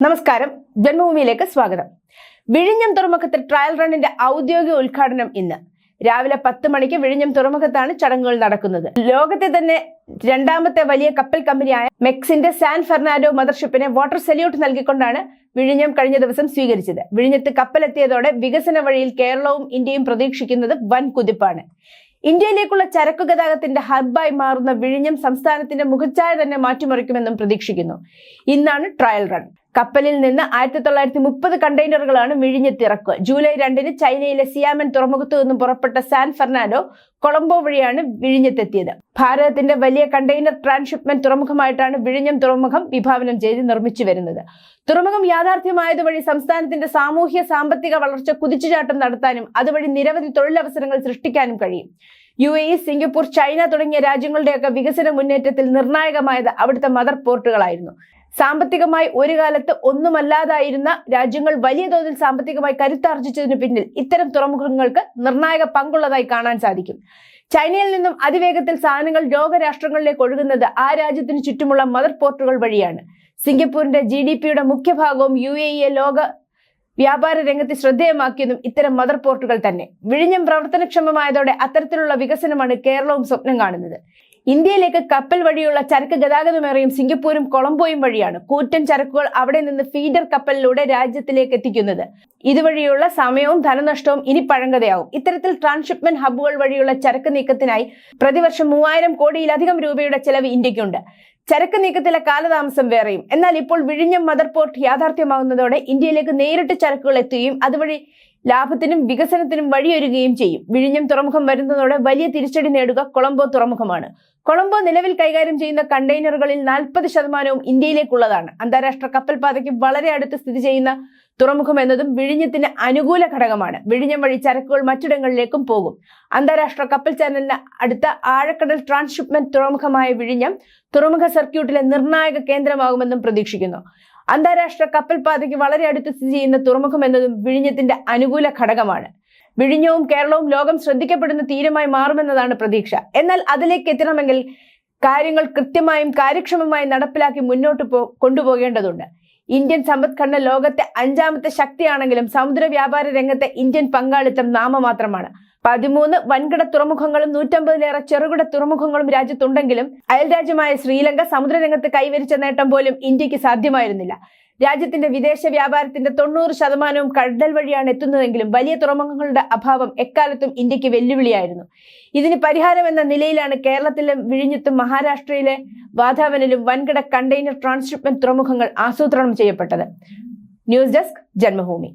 നമസ്കാരം. ജന്മഭൂമിയിലേക്ക് സ്വാഗതം. വിഴിഞ്ഞം തുറമുഖത്ത് ട്രയൽ റണ്ണിന്റെ ഔദ്യോഗിക ഉദ്ഘാടനം ഇന്ന്. രാവിലെ പത്ത് മണിക്ക് വിഴിഞ്ഞം തുറമുഖത്താണ് ചടങ്ങുകൾ നടക്കുന്നത്. ലോകത്തെ തന്നെ രണ്ടാമത്തെ വലിയ കപ്പൽ കമ്പനിയായ മെക്സിന്റെ സാൻ ഫെർണാൻഡോ മദർഷിപ്പിനെ വാട്ടർ സല്യൂട്ട് നൽകിക്കൊണ്ടാണ് വിഴിഞ്ഞം കഴിഞ്ഞ ദിവസം സ്വീകരിച്ചത്. വിഴിഞ്ഞത്ത് കപ്പലെത്തിയതോടെ വികസന വഴിയിൽ കേരളവും ഇന്ത്യയും പ്രതീക്ഷിക്കുന്നത് വൻ കുതിപ്പാണ്. ഇന്ത്യയിലേക്കുള്ള ചരക്കു ഗതാഗതത്തിന്റെ ഹബ്ബായി മാറുന്ന വിഴിഞ്ഞം സംസ്ഥാനത്തിന്റെ മുഖച്ഛായ തന്നെ മാറ്റിമറിക്കുമെന്നും പ്രതീക്ഷിക്കുന്നു. ഇന്നാണ് ട്രയൽ റൺ കപ്പലിൽ നിന്ന് ആയിരത്തി തൊള്ളായിരത്തി മുപ്പത് കണ്ടെയ്നറുകളാണ് മിഴിഞ്ഞെത്തിറക്കുക ജൂലൈ രണ്ടിന് ചൈനയിലെ സിയാമൻ തുറമുഖത്തു നിന്നും പുറപ്പെട്ട സാൻ ഫെർണാൻഡോ കൊളംബോ വഴിയാണ് വിഴിഞ്ഞത്തെത്തിയത്. ഭാരതത്തിന്റെ വലിയ കണ്ടെയ്നർ ട്രാൻസ്ഷിപ്മെന്റ് തുറമുഖമായിട്ടാണ് വിഴിഞ്ഞം തുറമുഖം വിഭാവനം ചെയ്ത് നിർമ്മിച്ചു വരുന്നത്. തുറമുഖം യാഥാർത്ഥ്യമായത് വഴി സംസ്ഥാനത്തിന്റെ സാമൂഹ്യ സാമ്പത്തിക വളർച്ച കുതിച്ചുചാട്ടം നടത്താനും അതുവഴി നിരവധി തൊഴിലവസരങ്ങൾ സൃഷ്ടിക്കാനും കഴിയും. യു എ സിംഗപ്പൂർ ചൈന തുടങ്ങിയ രാജ്യങ്ങളുടെയൊക്കെ വികസന മുന്നേറ്റത്തിൽ നിർണായകമായത് അവിടുത്തെ മദർ പോർട്ടുകളായിരുന്നു. സാമ്പത്തികമായി ഒരു കാലത്ത് ഒന്നുമല്ലാതായിരുന്ന രാജ്യങ്ങൾ വലിയ തോതിൽ സാമ്പത്തികമായി കരുത്താർജിച്ചതിനു പിന്നിൽ ഇത്തരം തുറമുഖങ്ങൾക്ക് നിർണായക പങ്കുള്ളതായി കാണാൻ സാധിക്കും. ചൈനയിൽ നിന്നും അതിവേഗത്തിൽ സാധനങ്ങൾ ലോകരാഷ്ട്രങ്ങളിലേക്ക് ഒഴുകുന്നത് ആ രാജ്യത്തിന് ചുറ്റുമുള്ള മദർ പോർട്ടുകൾ വഴിയാണ്. സിംഗപ്പൂരിന്റെ ജി ഡി പിയുടെ മുഖ്യഭാഗവും യു എ ഇയെ ലോക വ്യാപാര രംഗത്തെ ശ്രദ്ധേയമാക്കിയതും ഇത്തരം മദർ പോർട്ടുകൾ തന്നെ. വിഴിഞ്ഞം പ്രവർത്തനക്ഷമമായതോടെ അത്തരത്തിലുള്ള വികസനമാണ് കേരളവും സ്വപ്നം കാണുന്നത്. ഇന്ത്യയിലേക്ക് കപ്പൽ വഴിയുള്ള ചരക്ക് ഗതാഗതമേറെയും സിംഗപ്പൂരും കൊളംബോയും വഴിയാണ് കൂറ്റൻ ചരക്കുകൾ അവിടെ നിന്ന് ഫീഡർ കപ്പലിലൂടെ രാജ്യത്തിലേക്ക് എത്തിക്കുന്നത്. ഇതുവഴിയുള്ള സമയവും ധനനഷ്ടവും ഇനി പഴങ്കതയാവും ഇത്തരത്തിൽ ട്രാൻസ്ഷിപ്മെന്റ് ഹബ്ബുകൾ വഴിയുള്ള ചരക്ക് നീക്കത്തിനായി പ്രതിവർഷം മൂവായിരം കോടിയിലധികം രൂപയുടെ ചെലവ് ഇന്ത്യക്കുണ്ട്. ചരക്ക് നീക്കത്തിലെ കാലതാമസം വേറെയും. എന്നാൽ ഇപ്പോൾ വിഴിഞ്ഞം മദർ പോർട്ട് യാഥാർത്ഥ്യമാകുന്നതോടെ ഇന്ത്യയിലേക്ക് നേരിട്ട് ചരക്കുകൾ എത്തുകയും അതുവഴി ലാഭത്തിനും വികസനത്തിനും വഴിയൊരുകയും ചെയ്യും. വിഴിഞ്ഞം തുറമുഖം വരുന്നതോടെ വലിയ തിരിച്ചടി നേടുക കൊളംബോ തുറമുഖമാണ്. കൊളംബോ നിലവിൽ കൈകാര്യം ചെയ്യുന്ന കണ്ടെയ്നറുകളിൽ നാൽപ്പത് ശതമാനവും ഇന്ത്യയിലേക്കുള്ളതാണ്. അന്താരാഷ്ട്ര കപ്പൽപാതയ്ക്ക് വളരെ അടുത്ത് സ്ഥിതി ചെയ്യുന്ന തുറമുഖം എന്നതും വിഴിഞ്ഞത്തിന് അനുകൂല ഘടകമാണ്. വിഴിഞ്ഞം വഴി ചരക്കുകൾ മറ്റിടങ്ങളിലേക്കും പോകും. അന്താരാഷ്ട്ര കപ്പൽ ചാനലിന് അടുത്ത ആഴക്കടൽ ട്രാൻസ്ഷിപ്മെന്റ് തുറമുഖമായ വിഴിഞ്ഞം തുറമുഖ സർക്യൂട്ടിലെ നിർണായക കേന്ദ്രമാകുമെന്നും പ്രതീക്ഷിക്കുന്നു. അന്താരാഷ്ട്ര കപ്പൽ പാതയ്ക്ക് വളരെ അടുത്ത് സ്ഥിതി ചെയ്യുന്ന തുറമുഖം എന്നതും വിഴിഞ്ഞത്തിന്റെ അനുകൂല ഘടകമാണ്. വിഴിഞ്ഞവും കേരളവും ലോകം ശ്രദ്ധിക്കപ്പെടുന്ന തീരമായി മാറുമെന്നതാണ് പ്രതീക്ഷ. എന്നാൽ അതിലേക്ക് എത്തണമെങ്കിൽ കാര്യങ്ങൾ കൃത്യമായും കാര്യക്ഷമമായി നടപ്പിലാക്കി മുന്നോട്ട് കൊണ്ടുപോകേണ്ടതുണ്ട്. ഇന്ത്യൻ സമ്പദ്ഘടന ലോകത്തെ അഞ്ചാമത്തെ ശക്തിയാണെങ്കിലും സമുദ്ര വ്യാപാര രംഗത്തെ ഇന്ത്യൻ പങ്കാളിത്തം നാമമാത്രമാണ്. പതിമൂന്ന് വൻകിട തുറമുഖങ്ങളും നൂറ്റമ്പതിലേറെ ചെറുകിട തുറമുഖങ്ങളും രാജ്യത്തുണ്ടെങ്കിലും അയൽരാജ്യമായ ശ്രീലങ്ക സമുദ്രരംഗത്ത് കൈവരിച്ച നേട്ടം പോലും ഇന്ത്യയ്ക്ക് സാധ്യമായിരുന്നില്ല. രാജ്യത്തിന്റെ വിദേശ വ്യാപാരത്തിന്റെ തൊണ്ണൂറ് ശതമാനവും കടൽ വഴിയാണ് എത്തുന്നതെങ്കിലും വലിയ തുറമുഖങ്ങളുടെ അഭാവം എക്കാലത്തും ഇന്ത്യയ്ക്ക് വെല്ലുവിളിയായിരുന്നു. ഇതിന് പരിഹാരം എന്ന നിലയിലാണ് കേരളത്തിലെ വിഴിഞ്ഞത്തും മഹാരാഷ്ട്രയിലെ വാതാവനിലും വൻകിട കണ്ടെയ്നർ ട്രാൻസ്ഷിപ്മെന്റ് തുറമുഖങ്ങൾ ആസൂത്രണം ചെയ്യപ്പെട്ടത്. News desk Janmabhumi.